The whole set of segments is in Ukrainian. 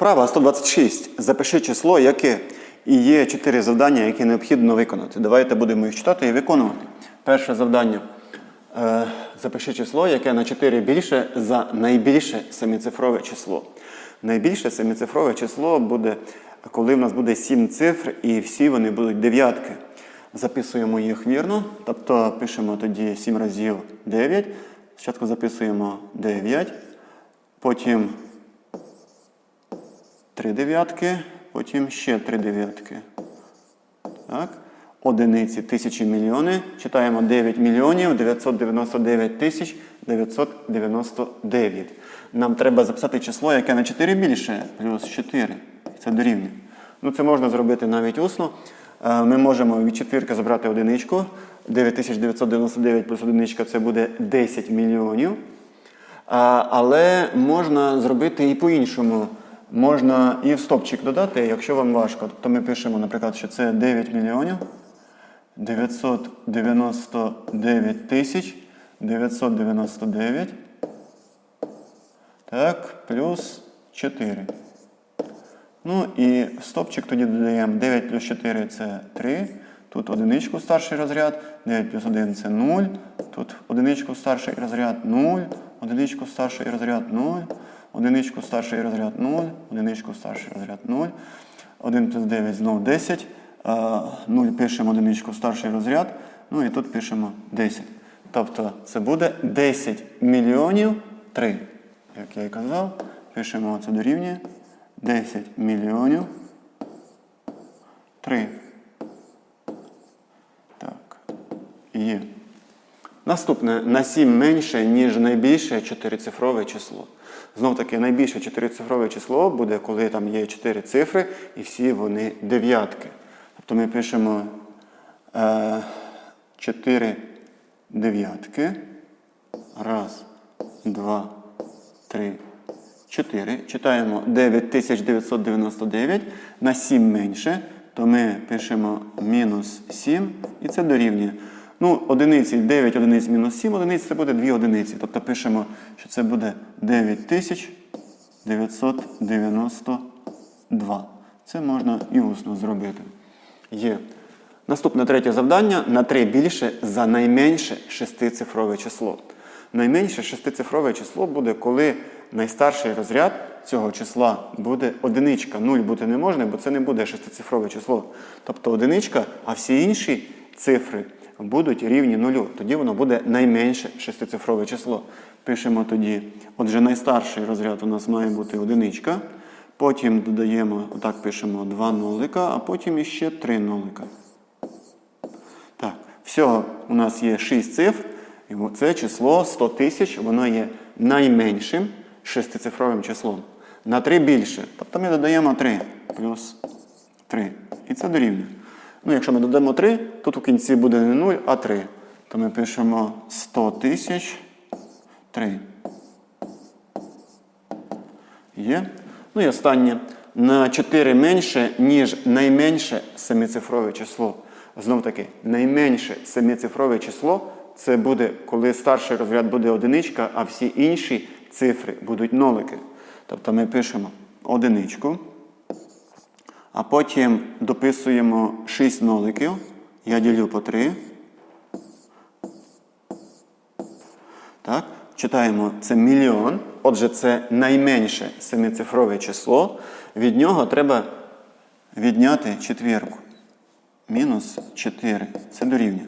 Вправа 126. Запиши число, яке і є чотири завдання, які необхідно виконати. Давайте будемо їх читати і виконувати. Перше завдання. Е, запиши число, яке на 4 більше за найбільше семицифрове число. Найбільше семицифрове число буде, коли в нас буде 7 цифр, і всі вони будуть дев'ятки. Записуємо їх вірно, тобто пишемо тоді 7 разів 9. Спочатку записуємо 9, потім 3 дев'ятки, потім ще 3 дев'ятки. Так. Одиниці, тисячі, мільйони. Читаємо 9 мільйонів 999 тисяч 999. Нам треба записати число, яке на 4 більше, плюс 4. Це дорівнює. Ну, це можна зробити навіть усно. Е, Ми можемо від четвірки забрати одиничку. 9999 плюс одиничка це буде 10 мільйонів. Але можна зробити і по-іншому. Можна і в стопчик додати, якщо вам важко. Тобто ми пишемо, наприклад, що це 9 мільйонів 999 тисяч 999. Так, плюс 4. Ну і в стопчик тоді додаємо 9 плюс 4 це 3. Тут одиничку старший розряд, 9 плюс 1 це 0. Тут одиничку старший розряд 0, одиничку старший розряд 0, одиничку старший розряд 0, одиничку старший розряд 0. 1 плюс 9 знову 10. 0 пишемо одиничку старший розряд. Ну і тут пишемо 10. Тобто це буде 10 мільйонів 3. Як я і казав, пишемо це дорівнює 10 мільйонів 3. Так. Є. Наступне на 7 менше, ніж найбільше чотирицифрове число. Знов таки, найбільше чотирицифрове число буде, коли там є 4 цифри і всі вони дев'ятки. Тобто ми пишемо е, 4 дев'ятки. Раз, два, три, чотири. Читаємо 9999 на 7 менше, то ми пишемо мінус 7 і це дорівнює. Ну, одиниці 9 одиниць мінус 7 одиниць це буде 2 одиниці. Тобто пишемо, що це буде 9992. Це можна і усно зробити. Є. Наступне третє завдання на 3 більше за найменше шестицифрове число. Найменше шестицифрове число буде, коли найстарший розряд цього числа буде одиничка. Нуль бути не можна, бо це не буде шестицифрове число. Тобто одиничка, а всі інші цифри будуть рівні нулю. Тоді воно буде найменше шестицифрове число. Пишемо тоді, отже, найстарший розряд у нас має бути одиничка. Потім додаємо, отак пишемо 2 нолика, а потім іще 3 нолика. Так, всього у нас є 6 цифр. І це число 100 тисяч, воно є найменшим шестицифровим числом. На 3 більше. Тобто ми додаємо 3 плюс 3. І це дорівнює. Ну, якщо ми додамо 3, тут у кінці буде не 0, а 3. То ми пишемо 100 тисяч 3. Є. Ну і останнє. На 4 менше, ніж найменше семицифрове число. Знов таки, найменше семицифрове число це буде, коли старший розряд буде одиничка, а всі інші цифри будуть нолики. Тобто ми пишемо одиничку, а потім дописуємо 6 ноликів. Я ділю по 3. Так, читаємо це мільйон. Отже, це найменше семицифрове число. Від нього треба відняти четвірку. Мінус 4. Це дорівнює.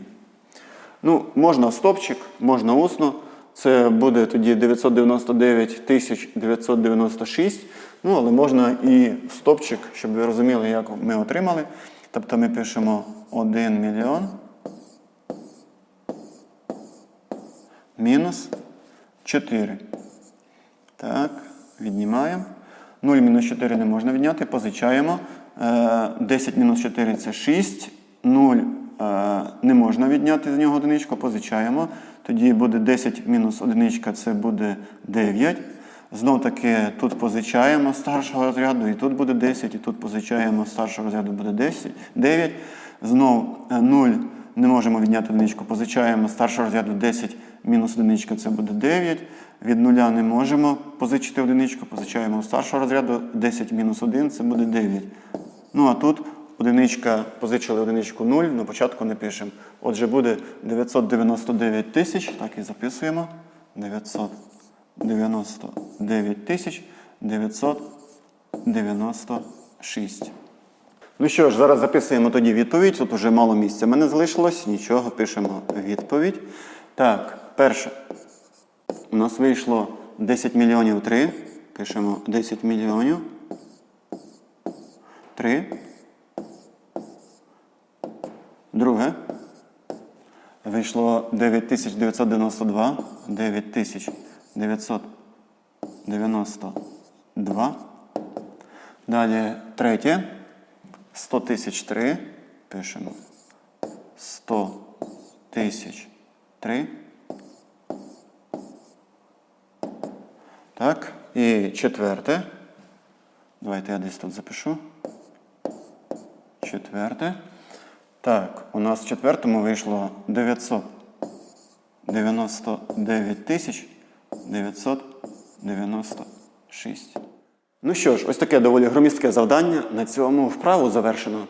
Ну, можна стопчик, можна усно. Це буде тоді 999 996. Ну, але можна і стопчик, щоб ви розуміли, як ми отримали. Тобто ми пишемо 1 мільйон мінус 4. Так, віднімаємо. 0 мінус 4 не можна відняти, позичаємо. Е, 10 мінус 4 це 6. 0 е, не можна відняти з нього одиничку, позичаємо. Тоді буде 10 мінус одиничка, це буде 9. Знов таки тут позичаємо старшого розряду, і тут буде 10, і тут позичаємо старшого розряду буде 10, 9. Знов 0 не можемо відняти одиничку, позичаємо старшого розряду 10 мінус одиничка, це буде 9. Від нуля не можемо позичити одиничку, позичаємо старшого розряду 10 мінус 1 це буде 9. Ну а тут одиничка, позичили одиничку 0, на початку не пишемо. Отже, буде 999 тисяч, так і записуємо. 999 тисяч 996. Ну що ж, зараз записуємо тоді відповідь. Тут уже мало місця. Мене залишилось, нічого, пишемо відповідь. Так, перше. У нас вийшло 10 мільйонів 3. Пишемо 10 мільйонів 3. Друге. Вийшло 9992. 9992. Далі третє. 100 тисяч 3. Пишемо. 100 тисяч 3. Так. І четверте. Давайте я десь тут запишу. Четверте. Так, у нас в четвертому вийшло 999 тисяч 996. Ну що ж, ось таке доволі громістке завдання. На цьому вправу завершено.